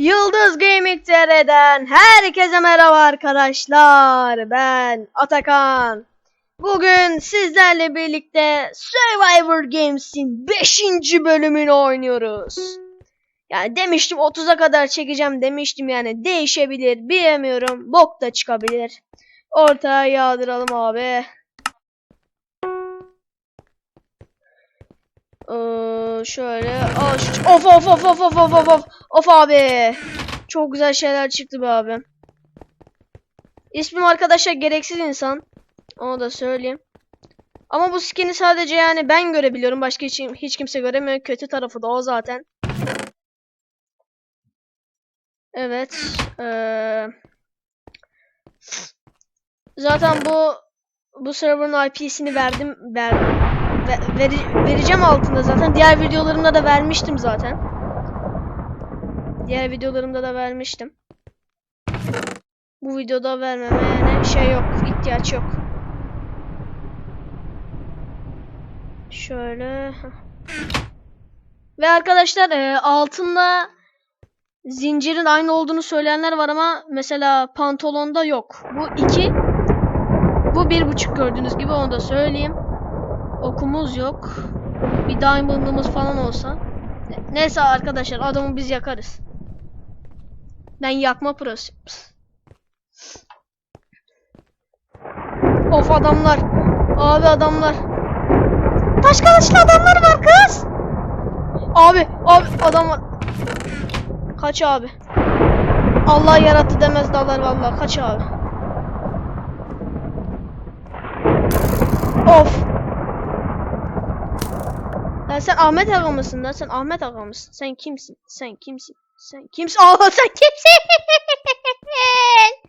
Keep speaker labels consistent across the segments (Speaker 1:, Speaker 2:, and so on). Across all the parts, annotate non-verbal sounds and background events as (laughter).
Speaker 1: Yıldız Gaming TR'den herkese merhaba arkadaşlar. Ben Atakan. Bugün sizlerle birlikte Survivor Games'in 5. bölümünü oynuyoruz. Yani demiştim 30'a kadar çekeceğim demiştim yani değişebilir bilemiyorum. Bok da çıkabilir. Ortaya yağdıralım abi. Ee, Şöyle aç. Of of of of of of of of. Of abi. Çok güzel şeyler çıktı be abi. İsmim arkadaşlar gereksiz insan. Onu da söyleyeyim. Ama bu skin'i sadece yani ben görebiliyorum. Başka hiç, hiç kimse göremiyor. Kötü tarafı da o zaten. Evet. Ee... Zaten bu bu server'ın IP'sini verdim. Verdim. Ve- veri- vereceğim altında zaten. Diğer videolarımda da vermiştim zaten. Diğer videolarımda da vermiştim. Bu videoda vermeme yani şey yok, ihtiyaç yok. Şöyle. Ve arkadaşlar e, altında zincirin aynı olduğunu söyleyenler var ama mesela pantolonda yok. Bu iki. Bu bir buçuk gördüğünüz gibi onu da söyleyeyim. Okumuz yok. Bir diamond'ımız falan olsa. Ne- Neyse arkadaşlar adamı biz yakarız. Ben yakma prosu. Of adamlar. Abi adamlar. Taş kılıçlı adamlar var kız. Abi abi adam var. Kaç abi. Allah yarattı demez dallar vallahi kaç abi. Of. Sen Ahmet Ağa mısın lan? Sen Ahmet Ağa mısın? Sen kimsin? Sen kimsin? Sen kimsin? Aa sen kimsin? (laughs)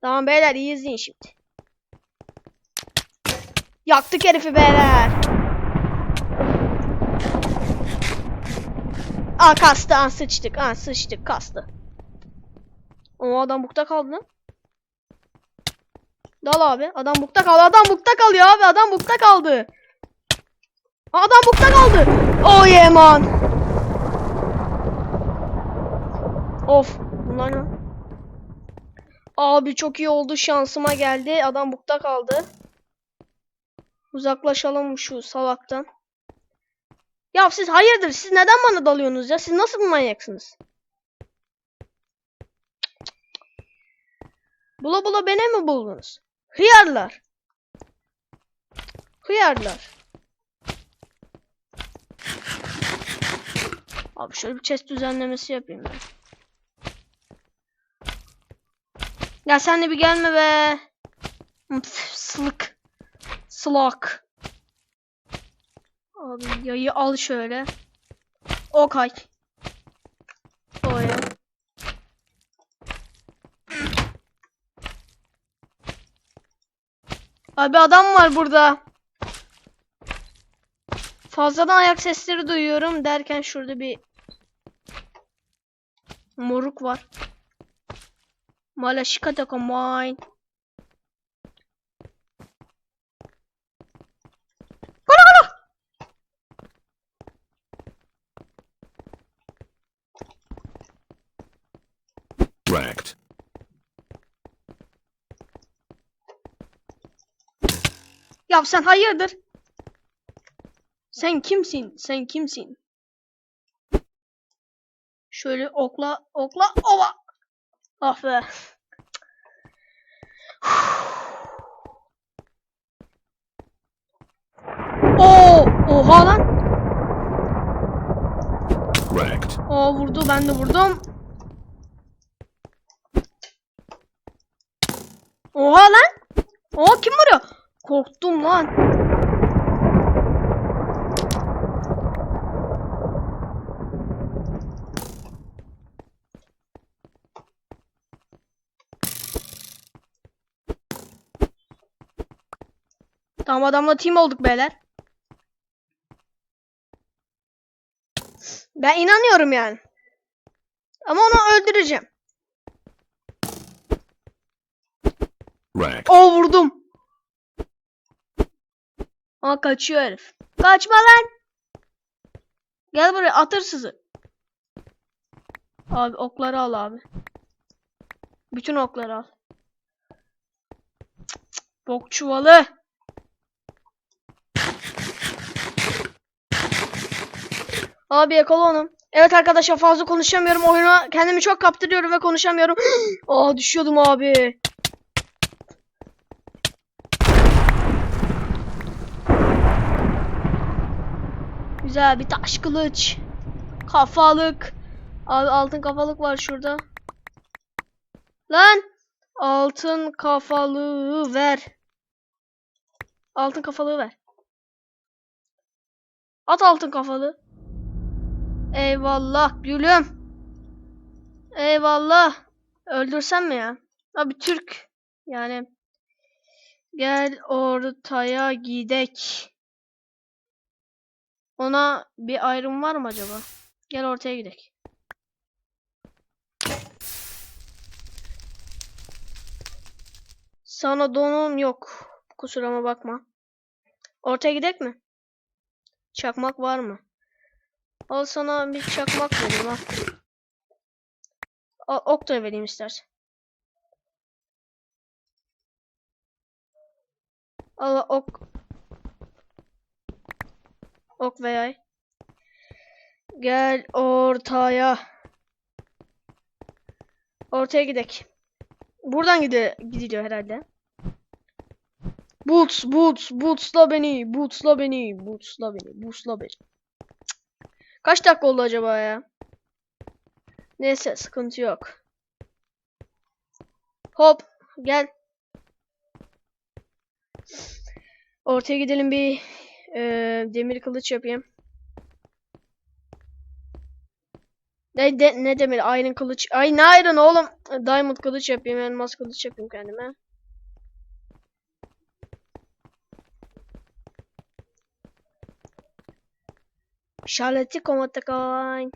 Speaker 1: tamam beyler iyi izleyin şimdi. Yaktık herifi beyler. Aa kastı. Aa sıçtık. Aa sıçtık. Kastı. O adam bukta kaldı lan. Dal abi. Adam bukta kaldı. Adam bukta kalıyor abi. Adam bukta kaldı. Adam bukta kaldı. Oh yeah man. Of. Bunlar ne? Abi çok iyi oldu. Şansıma geldi. Adam bukta kaldı. Uzaklaşalım şu salaktan. Ya siz hayırdır? Siz neden bana dalıyorsunuz ya? Siz nasıl bir manyaksınız? Bula bula beni mi buldunuz? Hıyarlar. Hıyarlar. Abi şöyle bir chest düzenlemesi yapayım ben. Ya sen de bir gelme be. Sılık. Slak. Abi yayı al şöyle. Okay. Oya. Abi adam var burada. Fazladan ayak sesleri duyuyorum derken şurada bir moruk var. Malaşikata mine. Kara kara.
Speaker 2: Wrecked.
Speaker 1: Ya sen hayırdır? Sen kimsin? Sen kimsin? Şöyle okla okla ova. Ah be. Oo, oha lan.
Speaker 2: Wrecked.
Speaker 1: Aa vurdu ben de vurdum. Oha lan. Oha kim vuruyor? Korktum lan. Tamam adamla team olduk beyler. Ben inanıyorum yani. Ama onu öldüreceğim.
Speaker 2: Wrecked.
Speaker 1: O vurdum. Aa kaçıyor herif. Kaçma lan. Gel buraya at hırsızı. Abi okları al abi. Bütün okları al. Bok çuvalı. Abi yakala onu. Evet arkadaşlar fazla konuşamıyorum. Oyuna kendimi çok kaptırıyorum ve konuşamıyorum. (gasps) Aa düşüyordum abi. Güzel bir taş kılıç. Kafalık. Abi altın kafalık var şurada. Lan! Altın kafalığı ver. Altın kafalığı ver. At altın kafalı. Eyvallah gülüm. Eyvallah. Öldürsem mi ya? Abi Türk. Yani. Gel ortaya gidek. Ona bir ayrım var mı acaba? Gel ortaya gidek. Sana donum yok. Kusuruma bakma. Ortaya gidek mi? Çakmak var mı? Al sana bir çakmak vereyim al. Al, ok da vereyim istersen. Al ok. Ok ve yay. Gel ortaya. Ortaya gidek. Buradan gide gidiliyor herhalde. Boots, Boots, Boots'la beni, Boots'la beni, Boots'la beni, Boots'la beni. Kaç dakika oldu acaba ya? Neyse sıkıntı yok. Hop gel. Ortaya gidelim bir eee, demir kılıç yapayım. Ne, de, ne demir? Iron kılıç. Ay ne iron oğlum? Diamond kılıç yapayım. Elmas kılıç yapayım kendime. Şaleti komatakay.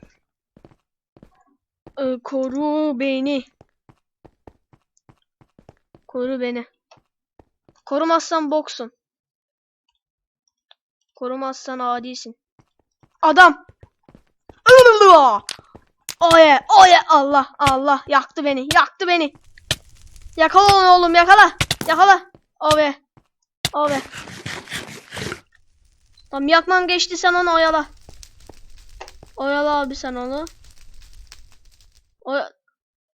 Speaker 1: Ee, koru beni. Koru beni. Korumazsan boksun. Korumazsan adisin. Adam. Oye, oye Allah, Allah yaktı beni, yaktı beni. Yakala onu oğlum, yakala. Yakala. Oye. Oye. Tamam yakmam geçti sen onu oyala. Oyala abi sen onu. Oya...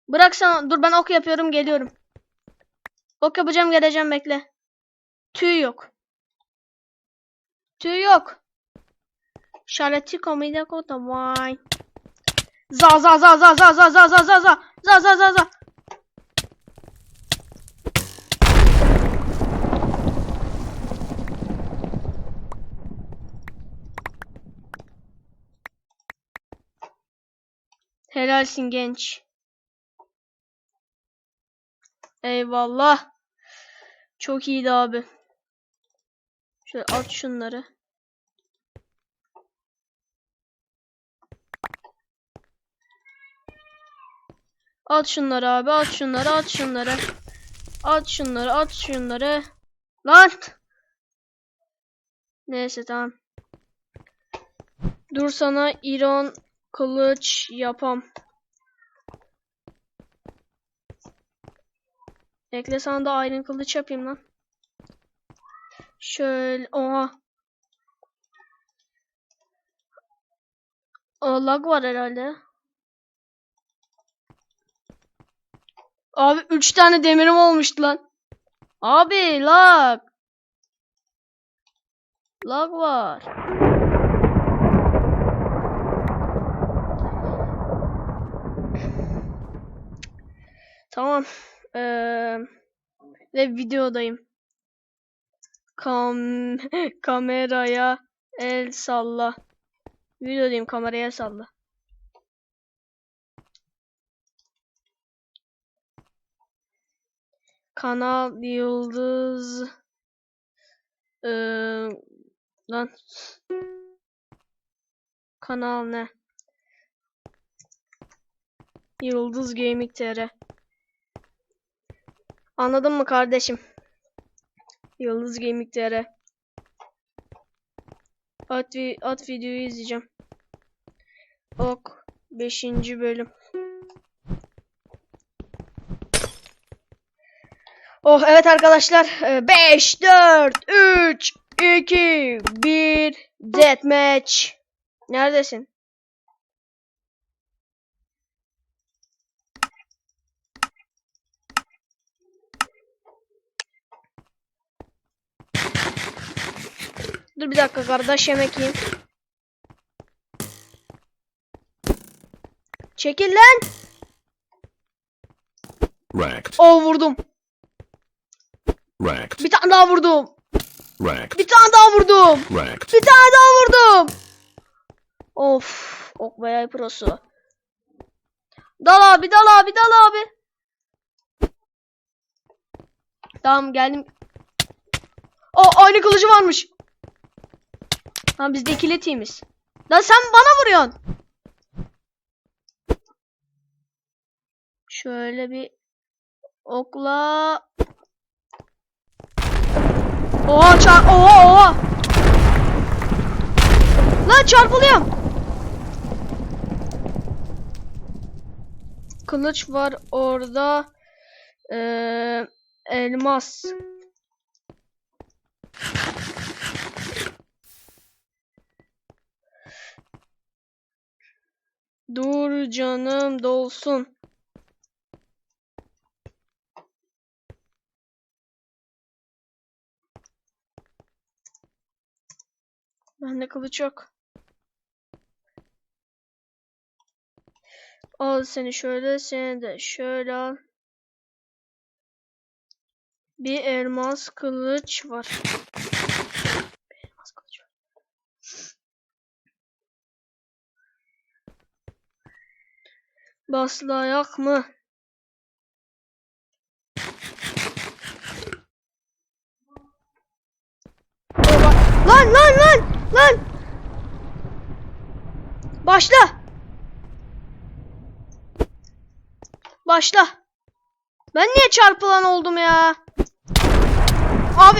Speaker 1: Bırak sen dur ben ok yapıyorum geliyorum. Ok yapacağım geleceğim bekle. Tüy yok. Tüy yok. Şaleti komida kota vay. Za za za za za za za za za za za za za za. Helalsin genç. Eyvallah. Çok iyiydi abi. Şöyle at şunları. At şunları abi, at şunları, at şunları. At şunları, at şunları. Lan! Neyse tamam. Dur sana iron kılıç yapam. Bekle sana da iron kılıç yapayım lan. Şöyle, oha. Aa, lag var herhalde. Abi 3 tane demirim olmuştu lan. Abi lag. Lag var. Tamam. Ee, ve videodayım. Kam (laughs) kameraya el salla. Videodayım kameraya salla. Kanal Yıldız Eee lan Kanal ne? Yıldız Gaming TR Anladın mı kardeşim? Yıldız Gaming.tr At, vi at videoyu izleyeceğim. Ok 5. bölüm. Oh evet arkadaşlar 5 4 3 2 1 deathmatch. Neredesin? Dur bir dakika kardeş yemek yiyeyim. Çekil lan.
Speaker 2: Wrecked.
Speaker 1: Oh vurdum.
Speaker 2: Wrecked.
Speaker 1: Bir tane daha vurdum.
Speaker 2: Wrecked.
Speaker 1: Bir tane daha vurdum.
Speaker 2: Wrecked.
Speaker 1: Bir tane daha vurdum. Of. Ok yay prosu. Dal abi dal abi dal abi. Tamam geldim. O aynı kılıcı varmış. Ha biz de ikili teamiz. Lan sen bana vuruyorsun. Şöyle bir okla. Oha çar oha oha. Lan çarpılıyorum. Kılıç var orada. Ee, elmas. Dur canım dolsun. Bende kılıç yok. Al seni şöyle, seni de şöyle al. Bir elmas kılıç var. Bir elmas kılıç var. Baslı ayak mı? Lan lan lan lan. Başla. Başla. Ben niye çarpılan oldum ya? Abi.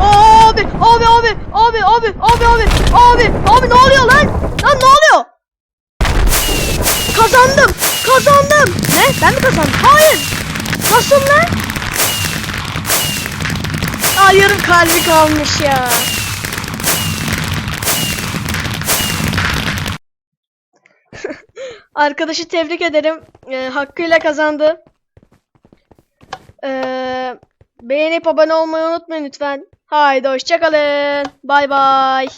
Speaker 1: Abi, abi, abi, abi, abi, abi, abi, abi, abi ne oluyor lan? Lan ne oluyor? Kazandım, kazandım. Ne? Ben mi kazandım? Hayır. Nasıl lan? Aa yarım kalbi kalmış ya. (laughs) Arkadaşı tebrik ederim. Ee, hakkıyla kazandı. Ee, beğenip abone olmayı unutmayın lütfen. Haydi hoşçakalın. Bay bay.